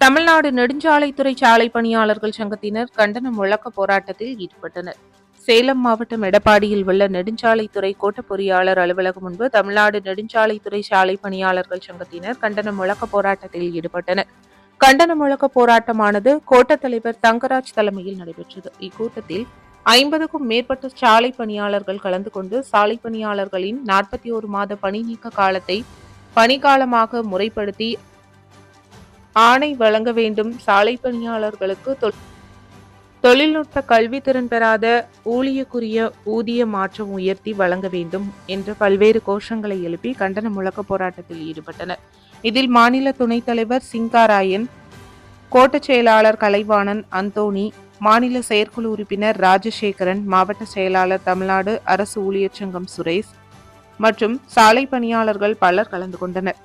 தமிழ்நாடு நெடுஞ்சாலைத்துறை சாலை பணியாளர்கள் சங்கத்தினர் கண்டன முழக்க போராட்டத்தில் ஈடுபட்டனர். சேலம் மாவட்டம் எடப்பாடியில் உள்ள நெடுஞ்சாலைத்துறை கோட்ட பொறியாளர் அலுவலகம் முன்பு தமிழ்நாடு நெடுஞ்சாலைத்துறை சாலை பணியாளர்கள் சங்கத்தினர் கண்டன முழக்க போராட்டத்தில் ஈடுபட்டனர். கண்டன முழக்க போராட்டமானது கோட்ட தலைவர் தங்கராஜ் தலைமையில் நடைபெற்றது. இக்கூட்டத்தில் ஐம்பதுக்கும் மேற்பட்ட சாலை பணியாளர்கள் கலந்து கொண்டு சாலை பணியாளர்களின் நாற்பத்தி ஒரு மாத பணி நீக்க காலத்தை பணிக்காலமாக முறைப்படுத்தி ஆணை வழங்க வேண்டும். சாலை பணியாளர்களுக்கு தொ- தொழில்நுட்ப கல்வி திறன் பெறாத ஊழியக்குரிய ஊதிய மாற்றம் உயர்த்தி வழங்க வேண்டும் என்ற பல்வேறு கோஷங்களை எழுப்பி கண்டன முழக்க போராட்டத்தில் ஈடுபட்டனர். இதில் மாநில துணைத் தலைவர் சிங்காராயன் கோட்டச் செயலாளர் கலைவாணன் அந்தோணி மாநில செயற்குழு உறுப்பினர் ராஜசேகரன் மாவட்ட செயலாளர் தமிழ்நாடு அரசு ஊழியர் சங்கம் சுரேஷ் மற்றும் சாலை பணியாளர்கள் பலர் கலந்து கொண்டனர்.